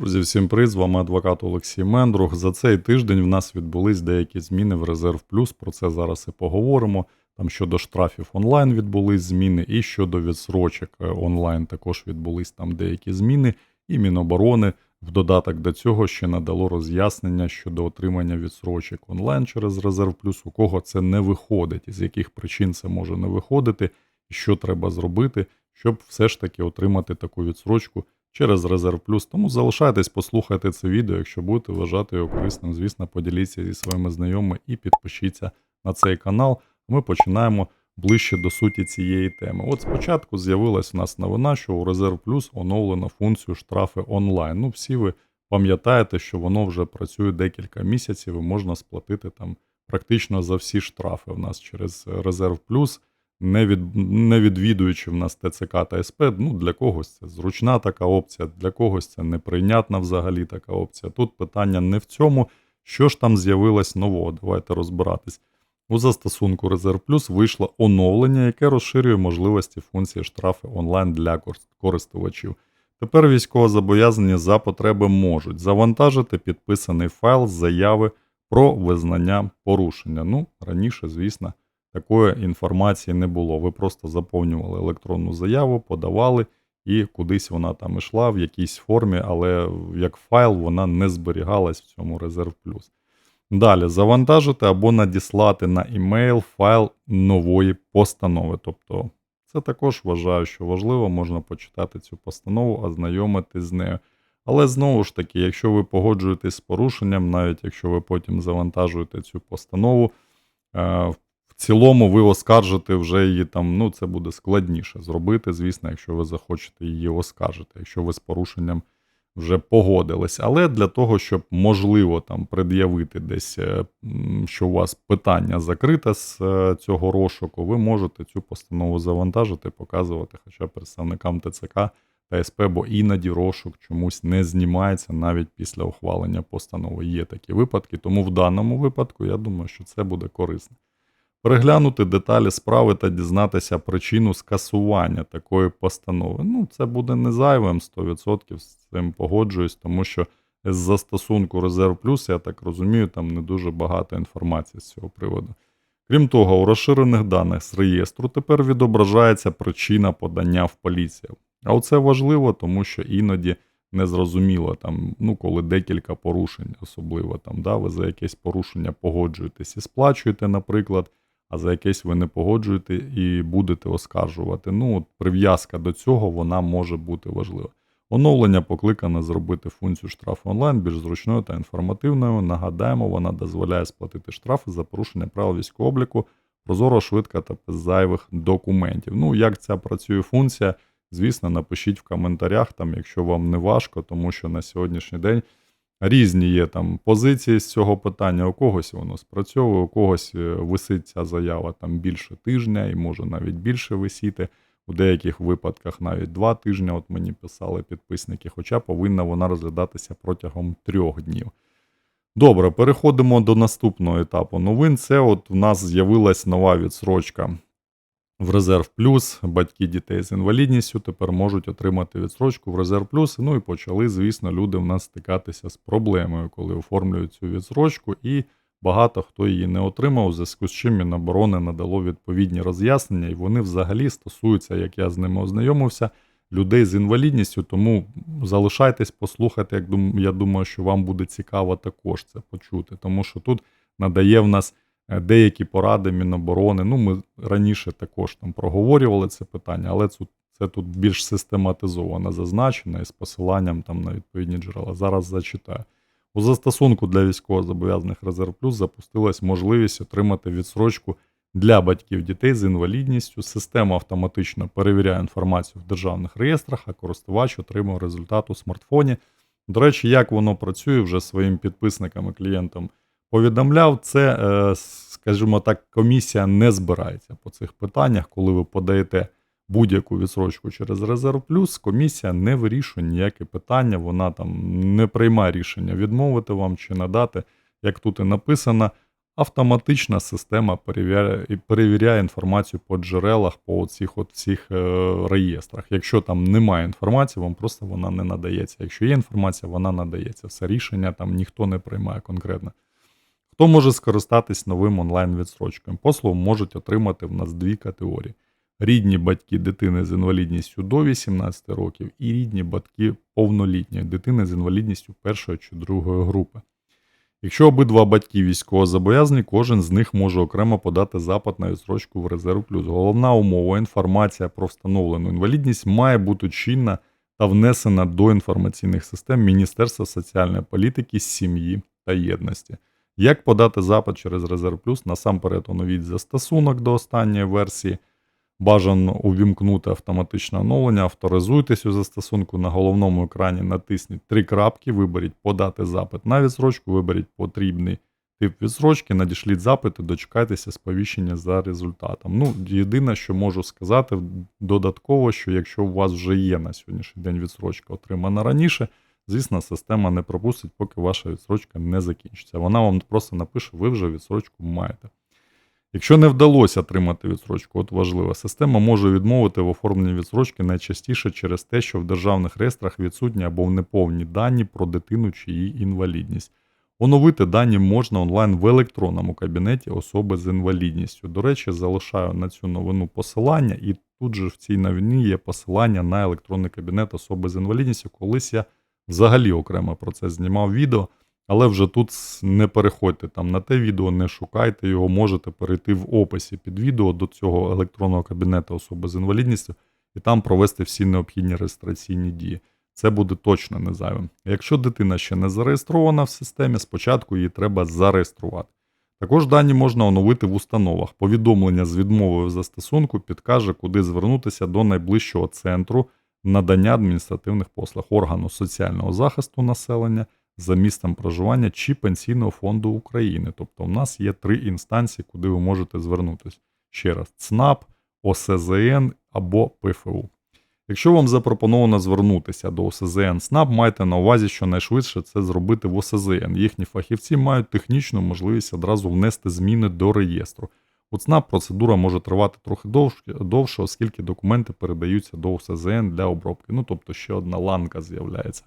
Друзі, всім привіт, з вами адвокат Олексій Мендрух. За цей тиждень в нас відбулись деякі зміни в Резерв Плюс. Про це зараз і поговоримо. Там щодо штрафів онлайн відбулись зміни, і щодо відсрочок е, онлайн також відбулись там деякі зміни. І Міноборони в додаток до цього ще надало роз'яснення щодо отримання відсрочок онлайн через Резерв Плюс, у кого це не виходить, і з яких причин це може не виходити, і що треба зробити, щоб все ж таки отримати таку відсрочку через Резерв Плюс. Тому залишайтесь, послухайте це відео. Якщо будете вважати його корисним, звісно, поділіться зі своїми знайомими і підпишіться на цей канал. Ми починаємо ближче до суті цієї теми. От спочатку з'явилась у нас новина, що у Резерв Плюс оновлено функцію штрафи онлайн. Ну, всі ви пам'ятаєте, що воно вже працює декілька місяців і можна сплатити там практично за всі штрафи в нас через Резерв Плюс не, від, не відвідуючи в нас ТЦК та СП, ну для когось це зручна така опція, для когось це неприйнятна взагалі така опція. Тут питання не в цьому, що ж там з'явилось нового. Давайте розбиратись. У застосунку Резерв Плюс вийшло оновлення, яке розширює можливості функції штрафи онлайн для користувачів. Тепер військовозобов'язані за потреби можуть завантажити підписаний файл заяви про визнання порушення. Ну, раніше, звісно, такої інформації не було. Ви просто заповнювали електронну заяву, подавали, і кудись вона там йшла в якійсь формі, але як файл вона не зберігалась в цьому Резерв Плюс. Далі завантажити або надіслати на імейл файл нової постанови. Тобто, це також вважаю, що важливо, можна почитати цю постанову, ознайомитись з нею. Але знову ж таки, якщо ви погоджуєтесь з порушенням, навіть якщо ви потім завантажуєте цю постанову, е, в цілому ви оскаржите вже її там, ну це буде складніше зробити, звісно, якщо ви захочете її оскаржити, якщо ви з порушенням вже погодились. Але для того, щоб можливо там пред'явити десь, е, що у вас питання закрите з е, цього розшуку, ви можете цю постанову завантажити, показувати хоча представникам ТЦК та СП, бо іноді розшук чомусь не знімається навіть після ухвалення постанови. Є такі випадки, тому в даному випадку я думаю, що це буде корисно. Переглянути деталі справи та дізнатися причину скасування такої постанови. Ну, це буде не зайвим 100% з цим погоджуюсь, тому що з застосунку Резерв Плюс, я так розумію, там не дуже багато інформації з цього приводу. Крім того, у розширених даних з реєстру тепер відображається причина подання в поліцію. А оце важливо, тому що іноді незрозуміло, там, ну, коли декілька порушень, особливо там, да, ви за якесь порушення погоджуєтесь і сплачуєте, наприклад, а за якесь ви не погоджуєте і будете оскаржувати. Ну, от прив'язка до цього вона може бути важлива. Оновлення покликане зробити функцію штрафу онлайн більш зручною та інформативною. Нагадаємо, вона дозволяє сплатити штрафи за порушення правил військового обліку прозоро, швидко та без зайвих документів. Ну, як ця працює функція, звісно, напишіть в коментарях, там, якщо вам не важко, тому що на сьогоднішній день різні є там позиції з цього питання. У когось воно спрацьовує, у когось е, висить ця заява там більше тижня і може навіть більше висіти. У деяких випадках навіть два тижні, от мені писали підписники, хоча повинна вона розглядатися протягом трьох днів. Добре, переходимо до наступного етапу новин. Це от в нас з'явилась нова відсрочка в Резерв Плюс. Батьки дітей з інвалідністю тепер можуть отримати відсрочку в Резерв Плюс. Ну і почали, звісно, люди в нас стикатися з проблемою, коли оформлюють цю відсрочку, і багато хто її не отримав, у зв'язку з чим Міноборони надало відповідні роз'яснення, і вони взагалі стосуються, як я з ними ознайомився, людей з інвалідністю. Тому залишайтесь, послухайте. Як дум- я думаю, що вам буде цікаво також це почути, тому що тут надає в нас деякі поради Міноборони. Ну, ми раніше також там проговорювали це питання, але це, це тут більш систематизовано зазначено і з посиланням там на відповідні джерела. Зараз зачитаю. У застосунку для військовозобов'язаних Резерв Плюс запустилась можливість отримати відсрочку для батьків дітей з інвалідністю. Система автоматично перевіряє інформацію в державних реєстрах, а користувач отримує результат у смартфоні. До речі, як воно працює вже своїм підписникам і клієнтам повідомляв, це, е, скажімо так, комісія не збирається по цих питаннях, коли ви подаєте будь-яку відсрочку через Резерв Плюс, комісія не вирішує ніяке питання, вона там не приймає рішення відмовити вам чи надати, як тут і написано. автоматична система перевіряє, перевіряє інформацію по джерелах, по цих от всіх е, реєстрах. Якщо там немає інформації, вам просто вона не надається. Якщо є інформація, вона надається. Все рішення там ніхто не приймає конкретно. Хто може скористатись новим онлайн-відсрочкою? Послугу можуть отримати в нас дві категорії: рідні батьки дитини з інвалідністю до 18 років і рідні батьки повнолітньої дитини з інвалідністю першої чи другої групи. Якщо обидва батьки військовозобов'язані, кожен з них може окремо подати запит на відсрочку в резерв плюс. Головна умова інформація про встановлену інвалідність має бути чинна та внесена до інформаційних систем Міністерства соціальної політики, сім'ї та єдності. Як подати запит через резерв плюс? Насамперед оновіть застосунок до останньої версії. Бажано увімкнути автоматичне оновлення, авторизуйтесь у застосунку на головному екрані, натисніть три крапки, виберіть подати запит на відсрочку, виберіть потрібний тип відсрочки, надішліть запит і дочекайтеся сповіщення за результатом. Ну, єдине, що можу сказати додатково, що якщо у вас вже є на сьогоднішній день відсрочка отримана раніше, звісно, система не пропустить, поки ваша відсрочка не закінчиться. Вона вам просто напише, ви вже відсрочку маєте. Якщо не вдалося отримати відсрочку, от важлива система може відмовити в оформленні відсрочки найчастіше через те, що в державних реєстрах відсутні або в неповні дані про дитину чи її інвалідність. Оновити дані можна онлайн в електронному кабінеті особи з інвалідністю. До речі, залишаю на цю новину посилання, і тут же в цій новині є посилання на електронний кабінет особи з інвалідністю. Колись я взагалі окремо про це знімав відео. Але вже тут не переходьте там на те відео, не шукайте його, можете перейти в описі під відео до цього електронного кабінету особи з інвалідністю і там провести всі необхідні реєстраційні дії. Це буде точно не зайвим. Якщо дитина ще не зареєстрована в системі, спочатку її треба зареєструвати. Також дані можна оновити в установах. Повідомлення з відмовою в застосунку підкаже, куди звернутися до найближчого центру надання адміністративних послуг органу соціального захисту населення за місцем проживання чи Пенсійного фонду України. Тобто, у нас є три інстанції, куди ви можете звернутися. Ще раз: ЦНАП, ОСЗН або ПФУ. Якщо вам запропоновано звернутися до ОСЗН СНАП, майте на увазі, що найшвидше це зробити в ОСЗН. Їхні фахівці мають технічну можливість одразу внести зміни до реєстру. У процедура може тривати трохи довше, оскільки документи передаються до ОСЗН для обробки. Ну тобто ще одна ланка з'являється.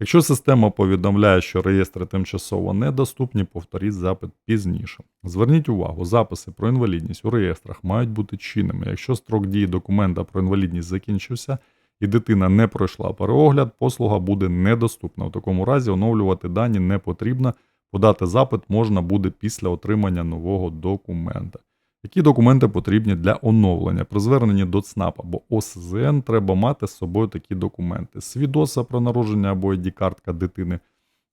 Якщо система повідомляє, що реєстри тимчасово недоступні, повторіть запит пізніше. Зверніть увагу, записи про інвалідність у реєстрах мають бути чинними. Якщо строк дії документа про інвалідність закінчився і дитина не пройшла переогляд, послуга буде недоступна. У такому разі оновлювати дані не потрібно, подати запит можна буде після отримання нового документа. Які документи потрібні для оновлення? При зверненні до ЦНАП або ОСЗН треба мати з собою такі документи: свідоцтво про народження або ID-картка дитини,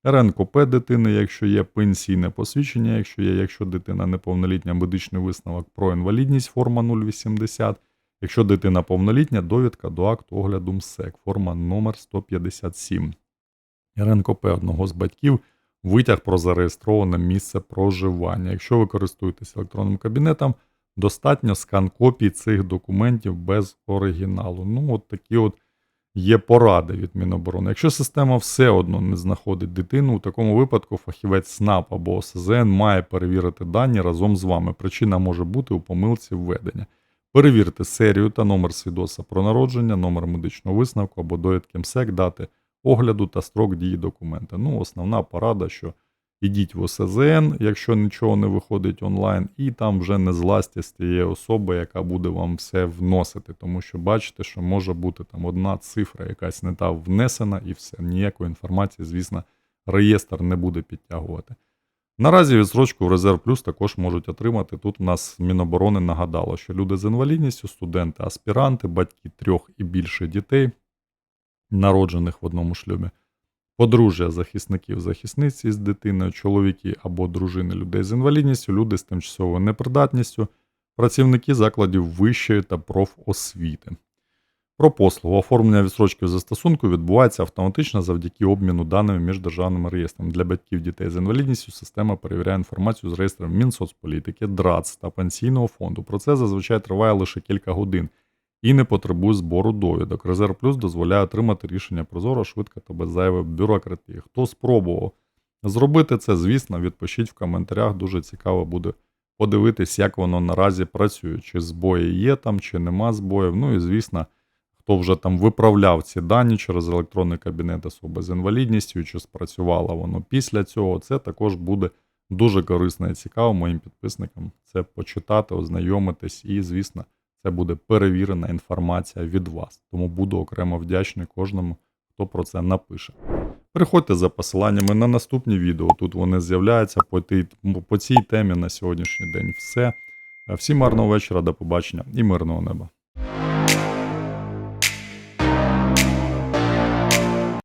РНКП дитини, якщо є пенсійне посвідчення, якщо є, якщо дитина неповнолітня, медичний висновок про інвалідність, форма 080, якщо дитина повнолітня, довідка до акту огляду МСЕК, форма номер 157. РНКП одного з батьків. Витяг про зареєстроване місце проживання. Якщо ви користуєтесь електронним кабінетом, достатньо скан копій цих документів без оригіналу. Ну, от такі от є поради від Міноборони. Якщо система все одно не знаходить дитину, у такому випадку фахівець СНАП або ОСЗН має перевірити дані разом з вами. Причина може бути у помилці введення. Перевірте серію та номер свідоцтва про народження, номер медичного висновку або довідки МСЕК, дати огляду та строк дії документа. Ну, основна порада, що ідіть в ОСЗН, якщо нічого не виходить онлайн, і там вже не зласті з тієї особи, яка буде вам все вносити. Тому що бачите, що може бути там одна цифра, якась не та внесена, і все. Ніякої інформації, звісно, реєстр не буде підтягувати. Наразі відсрочку в Резерв Плюс також можуть отримати. Тут у нас Міноборони нагадало, що люди з інвалідністю, студенти, аспіранти, батьки трьох і більше дітей народжених в одному шлюбі, подружжя захисників, захисниці з дитиною, чоловіки або дружини людей з інвалідністю, люди з тимчасовою непридатністю, працівники закладів вищої та профосвіти. Про послугу оформлення відсрочки застосунку відбувається автоматично завдяки обміну даними між державними реєстрами. Для батьків дітей з інвалідністю система перевіряє інформацію з реєстрів Мінсоцполітики, ДРАЦ та Пенсійного фонду. Процес зазвичай триває лише кілька годин і не потребує збору довідок. Резерв Плюс дозволяє отримати рішення прозоро, швидко та без зайвої бюрократії. Хто спробував зробити це, звісно, відпишіть в коментарях. Дуже цікаво буде подивитись, як воно наразі працює. Чи збої є там, чи нема збоїв. Ну і звісно, хто вже там виправляв ці дані через електронний кабінет особи з інвалідністю, чи спрацювало воно після цього. Це також буде дуже корисно і цікаво моїм підписникам це почитати, ознайомитись, і, звісно, це буде перевірена інформація від вас. Тому буду окремо вдячний кожному, хто про це напише. Приходьте за посиланнями на наступні відео. Тут вони з'являються по, по цій темі на сьогоднішній день. Все. Всім гарного вечора, до побачення і мирного неба.